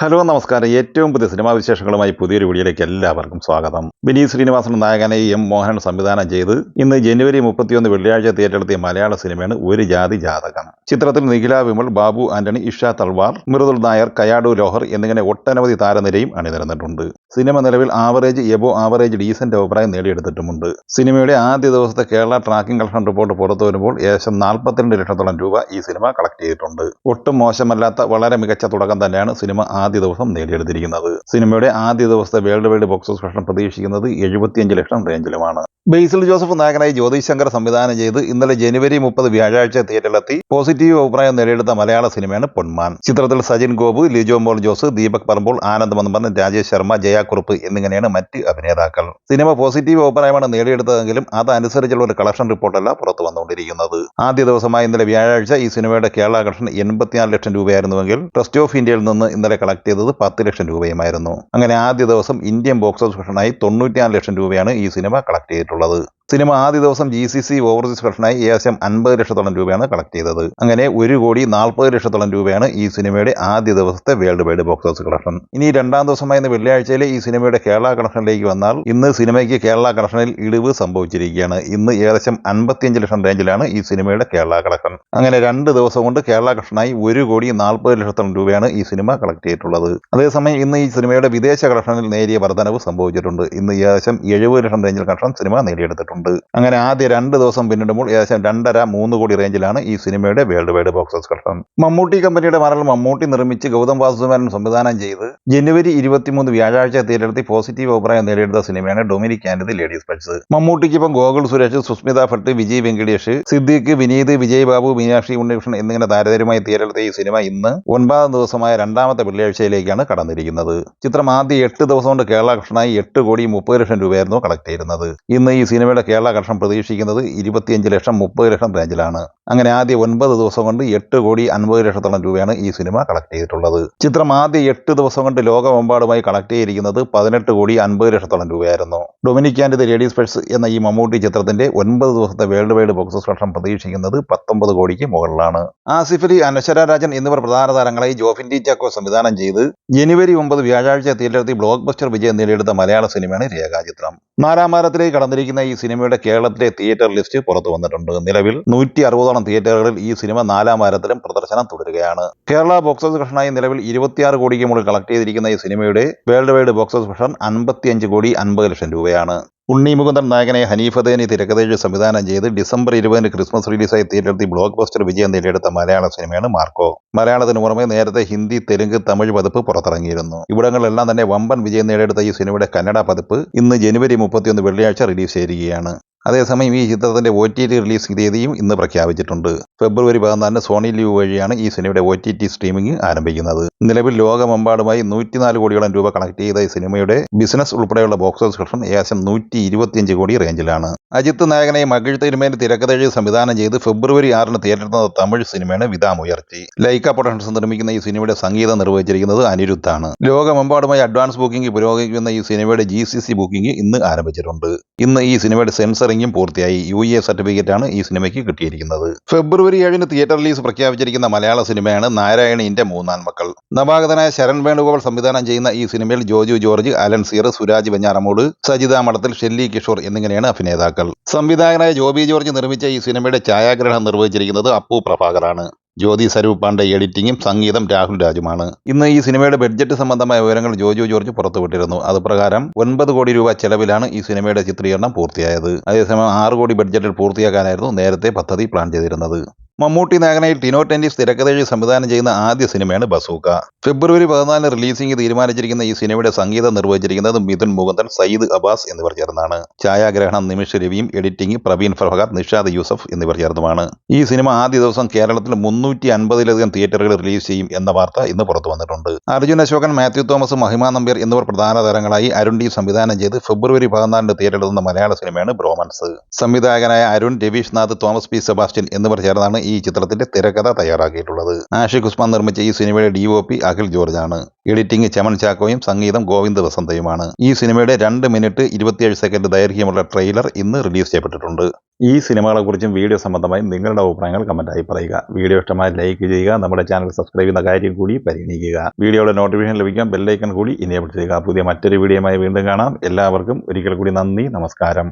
Hello നമസ്കാരം. ഏറ്റവും പുതിയ സിനിമാ വിശേഷങ്ങളുമായി പുതിയൊരു വീഡിയോയിലേക്ക് എല്ലാവർക്കും സ്വാഗതം. വിനീത് ശ്രീനിവാസൻ നായകനെ എം മോഹനൻ സംവിധാനം ചെയ്ത് ഇന്ന് ജനുവരി മുപ്പത്തിയൊന്ന് വെള്ളിയാഴ്ച തിയേറ്ററെത്തിയ മലയാള സിനിമയാണ് ഒരു ജാതി ജാതകം. ചിത്രത്തിൽ നിഖില വിമൽ ബാബു ആന്റണി ഇഷ തൾവാർ മൃദുൽ നായർ കയാഡു ലോഹർ എന്നിങ്ങനെ ഒട്ടനവധി താരനിരയും അണിനിരന്നിട്ടുണ്ട്. സിനിമ നിലവിൽ ആവറേജ് എബോ ആവറേജ് ഡീസന്റ് അഭിപ്രായം നേടിയെടുത്തിട്ടുമുണ്ട്. സിനിമയുടെ ആദ്യ ദിവസത്തെ കേരള ട്രാക്കിംഗ് കളക്ഷൻ റിപ്പോർട്ട് പുറത്തു വരുമ്പോൾ ഏകദേശം നാൽപ്പത്തിരണ്ട് ലക്ഷത്തോളം രൂപ ഈ സിനിമ കളക്ട് ചെയ്തിട്ടുണ്ട്. ഒട്ടും മോശമല്ലാത്ത വളരെ മികച്ച തുടക്കം തന്നെയാണ് സിനിമ ആദ്യ ദിവസം നേടിയെടുത്തിരിക്കുന്നത്. സിനിമയുടെ ആദ്യ ദിവസത്തെ world wide box office collection പ്രതീക്ഷിക്കുന്നത് എഴുപത്തിയഞ്ച് ലക്ഷം റേഞ്ചിലുമാണ്. ബേസിൽ ജോസഫ് നായകനായി ജ്യോതി ശങ്കർ സംവിധാനം ചെയ്ത് ഇന്നലെ ജനുവരി മുപ്പത് വ്യാഴാഴ്ച തിയേറ്ററിലെത്തി. പോസിറ്റീവ് അഭിപ്രായം നേടിയെടുത്ത മലയാള സിനിമയാണ് പൊന്മാൻ. ചിത്രത്തിൽ സജിൻ ഗോപു ലിജോ മോൾ ജോസ് ദീപക് പറമ്പോൾ ആനന്ദ് മന്മഥൻ രാജേഷ് ശർമ്മ ജയാക്കുറുപ്പ് എന്നിങ്ങനെയാണ് മറ്റ് അഭിനേതാക്കൾ. സിനിമ പോസിറ്റീവ് അഭിപ്രായമാണ് നേടിയെടുത്തതെങ്കിലും അതനുസരിച്ചുള്ള ഒരു കളക്ഷൻ റിപ്പോർട്ടല്ല പുറത്തു വന്നുകൊണ്ടിരിക്കുന്നത്. ആദ്യ ദിവസമായ ഇന്നലെ വ്യാഴാഴ്ച ഈ സിനിമയുടെ കേരള കളക്ഷൻ എൺപത്തിനാല് ലക്ഷം രൂപയായിരുന്നുവെങ്കിൽ ട്രസ്റ്റ് ഓഫ് ഇന്ത്യയിൽ നിന്ന് ഇന്നലെ കളക്ട് ചെയ്തത് പത്ത് ലക്ഷം രൂപയുമായിരുന്നു. അങ്ങനെ ആദ്യ ദിവസം ഇന്ത്യൻ ബോക്സ് ഓഫീസ് കളക്ഷനായി തൊണ്ണൂറ്റിനാല് ലക്ഷം രൂപയാണ് ഈ സിനിമ കളക്ട് ചെയ്തിട്ടുള്ളത്. സിനിമ ആദ്യ ദിവസം ജി സി സി ഓവർസീസ് കളക്ഷനായി ഏകദേശം അൻപത് ലക്ഷത്തോളം രൂപയാണ് കളക്ട് ചെയ്തത്. അങ്ങനെ ഒരു കോടി നാൽപ്പത് ലക്ഷത്തോളം രൂപയാണ് ഈ സിനിമയുടെ ആദ്യ ദിവസത്തെ world wide box office collection. ഇനി രണ്ടാം ദിവസമായിരുന്ന ഇന്ന് വെള്ളിയാഴ്ചയിലെ ഈ സിനിമയുടെ കേരള കളക്ഷനിലേക്ക് വന്നാൽ ഇന്ന് സിനിമയ്ക്ക് കേരള കളക്ഷനിൽ ഇടിവ് സംഭവിച്ചിരിക്കുകയാണ്. ഇന്ന് ഏകദേശം അൻപത്തിയഞ്ച് ലക്ഷം റേഞ്ചിലാണ് ഈ സിനിമയുടെ കേരള കളക്ഷൻ. അങ്ങനെ രണ്ട് ദിവസം കൊണ്ട് കേരള കളക്ഷനായി ഒരു കോടി നാൽപ്പത് ലക്ഷത്തോളം രൂപയാണ് ഈ സിനിമ കളക്ട് ചെയ്തിട്ടുള്ളത്. അതേസമയം ഇന്ന് ഈ സിനിമയുടെ വിദേശ കളക്ഷനിൽ നേരിയ വർധനവ് സംഭവിച്ചിട്ടുണ്ട്. ഇന്ന് ഏകദേശം എഴുപത് ലക്ഷം റേഞ്ചിൽ കളക്ഷൻ സിനിമ നേടിയെടുത്തിട്ടുണ്ട്. അങ്ങനെ ആദ്യ രണ്ട് ദിവസം പിന്നിടുമ്പോൾ ഏകദേശം രണ്ടര മൂന്ന് കോടി റേഞ്ചിലാണ് ഈ സിനിമയുടെ world wide box office collection Mammootty കമ്പനിയുടെ മറൽ മമ്മൂട്ടി നിർമ്മിച്ച് ഗൗതം വാസുദേവൻ സംവിധാനം ചെയ്ത് ജനുവരി ഇരുപത്തിമൂന്ന് വ്യാഴാഴ്ച തിയേറ്ററിൽ പോസിറ്റീവ് അഭിപ്രായം നേടിയെടുത്ത സിനിമയാണ് Dominic and the ladies purse. മമ്മൂട്ടിക്കൊപ്പം Gokul Suresh Sushmita Bhat Vijay Venkatesh Siddique Vineeth Vijay Babu Meenakshi Unnikrishnan എന്നിങ്ങനെ താരതമ്യമായി തിയേറ്ററിലെത്തിയ ഈ സിനിമ ഇന്ന് ഒൻപതാം ദിവസമായ രണ്ടാമത്തെ വെള്ളിയാഴ്ചയിലേക്കാണ് കടന്നിരിക്കുന്നത്. ചിത്രം ആദ്യ എട്ട് ദിവസം കൊണ്ട് കേരള കളക്ഷനായി എട്ട് കോടി മുപ്പത് ലക്ഷം രൂപയായിരുന്നു കളക്ട് ചെയ്തിരുന്നത്. ഇന്ന് ഈ സിനിമയുടെ കേരള കളക്ഷൻ പ്രതീക്ഷിക്കുന്നത് ഇരുപത്തിയഞ്ച് ലക്ഷം മുപ്പത് ലക്ഷം റേഞ്ചിലാണ് അങ്ങനെ ആദ്യ ഒൻപത് ദിവസം കൊണ്ട് എട്ട് കോടി അൻപത് ലക്ഷത്തോളം രൂപയാണ് ഈ സിനിമ കളക്ട് ചെയ്തിട്ടുള്ളത്. ചിത്രം ആദ്യ എട്ട് ദിവസം കൊണ്ട് ലോകമെമ്പാടുമായി കളക്ട് ചെയ്തിരിക്കുന്നത് പതിനെട്ട് കോടി അൻപത് ലക്ഷത്തോളം രൂപയായിരുന്നു. Dominic and the Ladies' Purse എന്ന ഈ മമ്മൂട്ടി ചിത്രത്തിന്റെ ഒൻപത് ദിവസത്തെ വേൾഡ് വൈഡ് ബോക്സ് കളക്ഷൻ പ്രതീക്ഷിക്കുന്നത് പത്തൊമ്പത് കോടിക്ക് മുകളിലാണ്. ആസിഫലി അനശ്വര രാജൻ എന്നിവർ പ്രധാന താരങ്ങളായി ജോഫിൻ ഡി ചാക്കോ സംവിധാനം ചെയ്ത്. ജനുവരി ഒമ്പത് വ്യാഴാഴ്ച തിയേറ്ററിൽ ബ്ലോക്ക് ബസ്റ്റർ വിജയം നേടിയെടുത്ത മലയാള സിനിമയാണ് രേഖാചിത്രം. നാലാം വാരത്തിലേക്ക് കടന്നിരിക്കുന്ന ഈ സിനിമയുടെ കേരളത്തിലെ തിയേറ്റർ ലിസ്റ്റ് പുറത്തു വന്നിട്ടുണ്ട്. നിലവിൽ നൂറ്റി അറുപതോളം തിയേറ്ററുകളിൽ ഈ സിനിമ നാലാം വാരത്തിലും പ്രദർശനം തുടരുകയാണ്. കേരള ബോക്സ് ഓഫീസ് കളക്ഷനായി നിലവിൽ ഇരുപത്തിയാറ് കോടിക്ക് മുകളിൽ കളക്ട് ചെയ്തിരിക്കുന്ന ഈ സിനിമയുടെ world wide box office collection അൻപത്തിയഞ്ച് കോടി അൻപത് ലക്ഷം രൂപയാണ്. ഉണ്ണി മുകുന്ദൻ നായകനെ ഹനീഫദേനി തിരക്കഥയിൽ സംവിധാനം ചെയ്ത് ഡിസംബർ ഇരുപതിന് ക്രിസ്മസ് റിലീസായി തിയേറ്ററിൽ ബ്ലോക്ക് ബസ്റ്റർ വിജയം നേടിയെടുത്ത മലയാള സിനിമയാണ് മാർക്കോ. മലയാളത്തിന് പുറമെ നേരത്തെ ഹിന്ദി തെലുങ്ക് തമിഴ് പതിപ്പ് പുറത്തിറങ്ങിയിരുന്നു. ഇവിടങ്ങളിലെല്ലാം തന്നെ വമ്പൻ വിജയം നേടിയെടുത്ത ഈ സിനിമയുടെ കന്നഡ പതിപ്പ് ഇന്ന് ജനുവരി മുപ്പത്തിയൊന്ന് വെള്ളിയാഴ്ച റിലീസ് ചെയ്യുകയാണ് അതേസമയം ഈ ചിത്രത്തിന്റെ ഒ ടി ടി റിലീസ് തീയതിയും ഇന്ന് പ്രഖ്യാപിച്ചിട്ടുണ്ട്. ഫെബ്രുവരി പതിനാലിന് സോണി ലീവ് വഴിയാണ് ഈ സിനിമയുടെ ഒ ടി ടി സ്ട്രീമിംഗ് ആരംഭിക്കുന്നത്. നിലവിൽ ലോകമെമ്പാടുമായി നൂറ്റിനാല് കോടിയോളം രൂപ കളക്ട് ചെയ്ത ഈ സിനിമയുടെ ബിസിനസ് ഉൾപ്പെടെയുള്ള ബോക്സ് ഓഫീസ് കളക്ഷൻ ഏകദേശം നൂറ്റി ഇരുപത്തിയഞ്ച് കോടി റേഞ്ചിലാണ് അജിത്ത് നായകനെ മകിഴ് തിരുമേനി തിരക്കഥഴി സംവിധാനം ചെയ്ത് ഫെബ്രുവരി ആറിന് തിയേറ്ററിൽ തമിഴ് സിനിമയാണ് വിതാമുയർച്ചി ലൈക്ക പ്രൊഡക്ഷൻസ് നിർമ്മിക്കുന്ന ഈ സിനിമയുടെ സംഗീതം നിർവഹിച്ചിരിക്കുന്നത് അനിരുദ്ധാണ്. ലോകമെമ്പാടുമായി അഡ്വാൻസ് ബുക്കിംഗ് പുരോഗമിക്കുന്ന ഈ സിനിമയുടെ ജി സി സി ബുക്കിംഗ് ഇന്ന് ആരംഭിച്ചിട്ടുണ്ട്. ഇന്ന് ഈ സിനിമയുടെ സെൻസറിംഗും പൂർത്തിയായി. യു എ സർട്ടിഫിക്കറ്റ് ആണ് ഈ സിനിമയ്ക്ക് കിട്ടിയിരിക്കുന്നത്. ഫെബ്രുവരി ഏഴിന് തിയേറ്റർ റിലീസ് പ്രഖ്യാപിച്ചിരിക്കുന്ന മലയാള സിനിമയാണ് നാരായണിന്റെ മൂന്നാം മക്കൾ. നവാഗതനായ ശരൺ വേണുഗോപാൽ സംവിധാനം ചെയ്യുന്ന ഈ സിനിമയിൽ ജോജു ജോർജ് അലൻ സീർ സുരാജ് വെഞ്ഞാറമൂട് സജിത മഠത്തിൽ ഷെല്ലി കിഷോർ എന്നിങ്ങനെയാണ് അഭിനേതാക്കൾ. സംവിധായകനായ ജോബി ജോർജ് നിർമ്മിച്ച ഈ സിനിമയുടെ ഛായാഗ്രഹണം നിർവഹിച്ചിരിക്കുന്നത് അപ്പു പ്രഭാകറാണ് ജ്യോതി സ്വരൂപ് പാണ്ഡെ എഡിറ്റിംഗും സംഗീതം രാഹുൽ രാജുമാണ്. ഇന്ന് ഈ സിനിമയുടെ ബഡ്ജറ്റ് സംബന്ധമായ വിവരങ്ങൾ ജോജു ജോർജ് പുറത്തുവിട്ടിരുന്നു. അത് പ്രകാരം ഒൻപത് കോടി രൂപ ചെലവിലാണ് ഈ സിനിമയുടെ ചിത്രീകരണം പൂർത്തിയായത്. അതേസമയം ആറ് കോടി ബഡ്ജറ്റിൽ പൂർത്തിയാക്കാനായിരുന്നു നേരത്തെ പദ്ധതി പ്ലാൻ ചെയ്തിരുന്നത്. മമ്മൂട്ടി നായകനായി ടിനോ ടെൻഡിസ് തിരക്കഥയിൽ സംവിധാനം ചെയ്യുന്ന ആദ്യ സിനിമയാണ് ബസൂക്ക. ഫെബ്രുവരി പതിനാലിന് റിലീസിംഗ് തീരുമാനിച്ചിരിക്കുന്ന ഈ സിനിമയുടെ സംഗീതം നിർവഹിച്ചിരിക്കുന്നത് മിഥുൻ മുകുന്ദൻ സയ്യിദ് അബ്ബാസ് എന്നിവർ ചേർന്നാണ്. ഛായാഗ്രഹണം നിമിഷ രവിയും എഡിറ്റിംഗ് പ്രവീൺ ഫർഹാദ് നിഷാദ് യൂസഫ് എന്നിവർ ചേർന്നുമാണ്. ഈ സിനിമ ആദ്യ ദിവസം കേരളത്തിൽ മുന്നൂറ്റി അൻപതിലധികം തിയേറ്ററുകളിൽ റിലീസ് ചെയ്യും എന്ന വാർത്ത ഇന്ന് പുറത്തു വന്നിട്ടുണ്ട്. അർജുൻ അശോകൻ മാത്യു തോമസ് മഹിമ നമ്പ്യർ എന്നിവർ പ്രധാന താരങ്ങളായി അരുൺ ഡി സംവിധാനം ചെയ്ത് ഫെബ്രുവരി പതിനാലിന് തിയേറ്ററിലെത്തുന്ന മലയാള സിനിമയാണ് ബ്രോമൻസ്. സംവിധായകനായ Arun Ravish Nath Thomas P Sebastian എന്നിവർ ചേർന്നാണ് ഈ ചിത്രത്തിന്റെ തിരക്കഥ തയ്യാറാക്കിയിട്ടുള്ളത്. ആഷിഖ് ഉസ്മാൻ നിർമ്മിച്ച ഈ സിനിമയുടെ D O P Akhil George ആണ് എഡിറ്റിംഗ് ചമൻ ചാക്കോയും സംഗീതം ഗോവിന്ദ് വസന്തയുമാണ്. ഈ സിനിമയുടെ രണ്ട് മിനിറ്റ് ഇരുപത്തിയേഴ് സെക്കൻഡ് ദൈർഘ്യമുള്ള ട്രെയിലർ ഇന്ന് റിലീസ് ചെയ്യപ്പെട്ടിട്ടുണ്ട്. ഈ സിനിമകളെ സിനിമകളെക്കുറിച്ചും വീഡിയോ സംബന്ധമായി നിങ്ങളുടെ അഭിപ്രായങ്ങൾ കമന്റായി പറയുക. വീഡിയോ ഇഷ്ടമായി ലൈക്ക് ചെയ്യുക നമ്മുടെ ചാനൽ സബ്സ്ക്രൈബ് ചെയ്യുന്ന കാര്യം കൂടി പരിഗണിക്കുക. വീഡിയോയുടെ നോട്ടിഫിക്കേഷൻ ലഭിക്കാൻ ബെല്ലൈക്കൺ കൂടി ഇനേബിൾ ചെയ്യുക. പുതിയ മറ്റൊരു വീഡിയോയുമായി വീണ്ടും കാണാം. എല്ലാവർക്കും ഒരിക്കൽ കൂടി നന്ദി നമസ്കാരം.